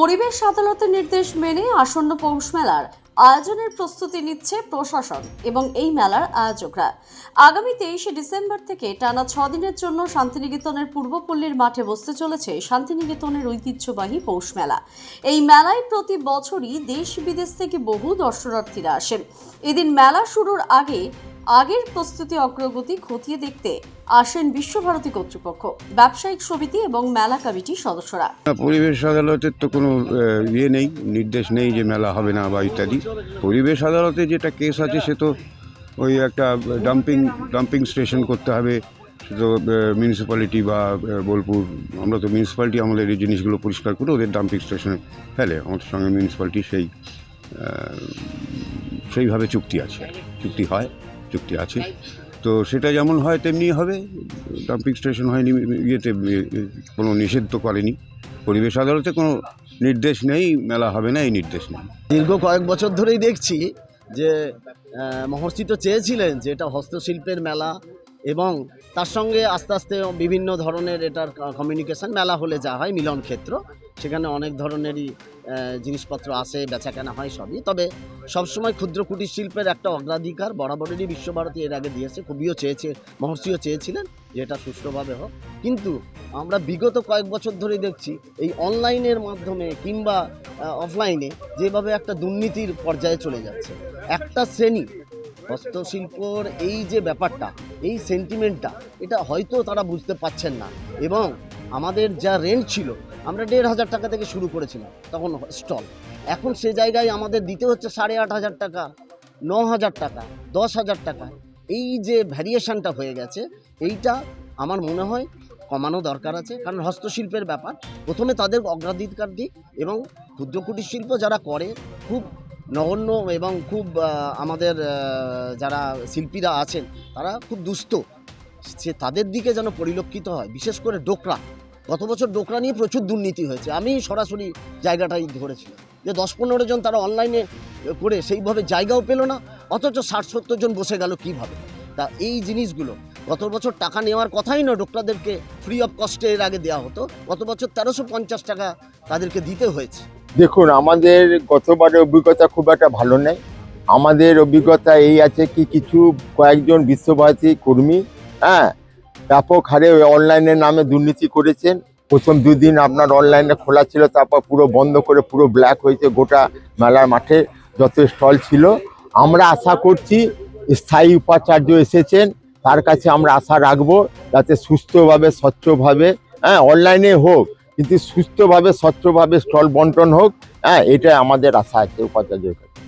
পরিবেশ আদালতের নির্দেশ মেনে আসন্ন পৌষ মেলার আয়োজনের প্রস্তুতি নিচ্ছে প্রশাসন এবং এই মেলার আয়োজকরা। আগামী তেইশে ডিসেম্বর থেকে টানা দিনের জন্য শান্তিনিকেতনের পূর্বপল্লীর মাঠে বসতে চলেছে শান্তিনিকেতনের ঐতিহ্যবাহী পৌষ মেলা। এই মেলায় প্রতি বছরই দেশ বিদেশ থেকে বহু দর্শনার্থীরা আসেন। এদিন মেলা শুরুর আগে আগের প্রস্তুতি অগ্রগতি খতিয়ে দেখতে আসেন বিশ্বভারতী কর্তৃপক্ষ, ব্যবসায়িক সমিতি এবং মেলা কমিটির সদস্যরা। পরিবেশ আদালতের তো কোনো ইয়ে নেই, নির্দেশ নেই যে মেলা হবে না বা ইত্যাদি। পরিবেশ আদালতে যেটা কেস আছে সে তো ওই একটা ডাম্পিং ডাম্পিং স্টেশন করতে হবে। তো মিউনিসিপ্যালিটি বা বোলপুর, আমরা তো মিউনিসিপ্যালিটি আমাদের এই জিনিসগুলো পরিষ্কার করে ওদের ডাম্পিং স্টেশনে ফেলে। আমাদের সঙ্গে মিউনিসিপ্যালিটি সেই সেইভাবে চুক্তি আছে, চুক্তি হয়। চুক্তি আছে। তো সেটা যেমন হয় তেমনি হবে। ডাম্পিং স্টেশন হয়নি ইয়েতে কোনো নিষিদ্ধ তো করেনি। পরিবেশ আদালতে কোনো নির্দেশ নেই মেলা হবে না এই নির্দেশ নেই। দীর্ঘ কয়েক বছর ধরেই দেখছি যে মহর্ষি তো চেয়েছিলেন যে এটা হস্তশিল্পের মেলা এবং তার সঙ্গে আস্তে আস্তে বিভিন্ন ধরনের এটার কমিউনিকেশন মেলা হলে যা হয়, মিলন ক্ষেত্র। সেখানে অনেক ধরনেরই জিনিসপত্র আসে, বেচাকেনা হয় সবই। তবে সবসময় ক্ষুদ্র কুটির শিল্পের একটা অগ্রাধিকার বরাবরেরই বিশ্বভারতী এর আগে দিয়েছে কবিও চেয়েছে, মহর্ষিও চেয়েছিলেন যে এটা সুষ্ঠুভাবে হোক। কিন্তু আমরা বিগত কয়েক বছর ধরেই দেখছি, এই অনলাইনের মাধ্যমে কিংবা অফলাইনে যেভাবে একটা দুর্নীতির পর্যায়ে চলে যাচ্ছে। একটা শ্রেণি হস্তশিল্পর এই যে ব্যাপারটা এই সেন্টিমেন্টটা এটা হয়তো তারা বুঝতে পারছেন না। এবং আমাদের যা রেন্ট ছিল, আমরা দেড় হাজার টাকা থেকে শুরু করেছিলাম, তখন স্টল এখন সে জায়গায় আমাদের দিতে হচ্ছে সাড়ে আট হাজার টাকা, ন হাজার টাকা, দশ হাজার টাকা। এই যে ভ্যারিয়েশনটা হয়ে গেছে, এইটা আমার মনে হয় কমানো দরকার আছে, কারণ হস্তশিল্পের ব্যাপার। প্রথমে তাদের অগ্রাধিকার দিক এবং ক্ষুদ্র কুটির শিল্প যারা করে, খুব নগণ্য এবং খুব আমাদের যারা শিল্পীরা আছেন, তারা খুব দুস্থ। সে তাদের দিকে যেন পরিলক্ষিত হয়, বিশেষ করে ডোকরা। গত বছর ডোকরা নিয়ে প্রচুর দুর্নীতি হয়েছে। আমি সরাসরি জায়গাটাই ধরেছিলাম। যে দশ পনেরো জন তারা অনলাইনে করে সেইভাবে জায়গাও পেল না, অথচ ষাট সত্তর জন বসে গেল কীভাবে? তা এই জিনিসগুলো, গত বছর টাকা নেওয়ার কথাই না ডোকরাদেরকে ফ্রি অফ কস্টে এর আগে দেওয়া হতো। গত বছর তেরোশো পঞ্চাশ টাকা তাদেরকে দিতে হয়েছে। দেখুন, আমাদের গতবারের অভিজ্ঞতা খুব একটা ভালো নেই। আমাদের অভিজ্ঞতা এই আছে কি কিছু কয়েকজন বিশ্বভারতী কর্মী হ্যাঁ ব্যাপক হারে অনলাইনের নামে দুর্নীতি করেছেন। প্রথম দুদিন আপনার অনলাইনে খোলা ছিল, তারপর পুরো বন্ধ করে পুরো ব্ল্যাক হয়েছে গোটা মেলার মাঠে যত স্টল ছিল। আমরা আশা করছি স্থায়ী উপাচার্য এসেছেন, তার কাছে আমরা আশা রাখব যাতে সুস্থভাবে, স্বচ্ছভাবে হ্যাঁ অনলাইনে হোক। কিন্তু সুস্থভাবে স্বচ্ছভাবে স্টল বন্টন হোক হ্যাঁ এটাই আমাদের আশা আছে উপাচার্যের কাছে।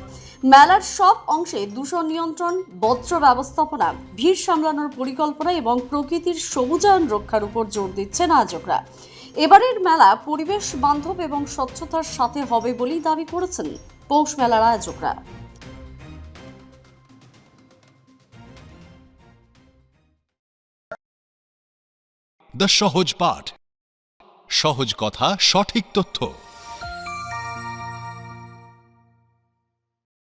মেলার সব অংশে দূষণ নিয়ন্ত্রণ বজ্র ব্যবস্থাপনা ভিড় সামলানোর পরিকল্পনা এবং প্রকৃতির সবুজায়ন রক্ষার উপর জোর দিচ্ছেন আয়োজকরা এবারের মেলা পরিবেশ বান্ধব এবং স্বচ্ছতার সাথে হবে বলেই দাবি করেছেন পৌষ মেলার আয়োজকরা। দ্য সহজ পাঠ সহজ কথা সঠিক তথ্য।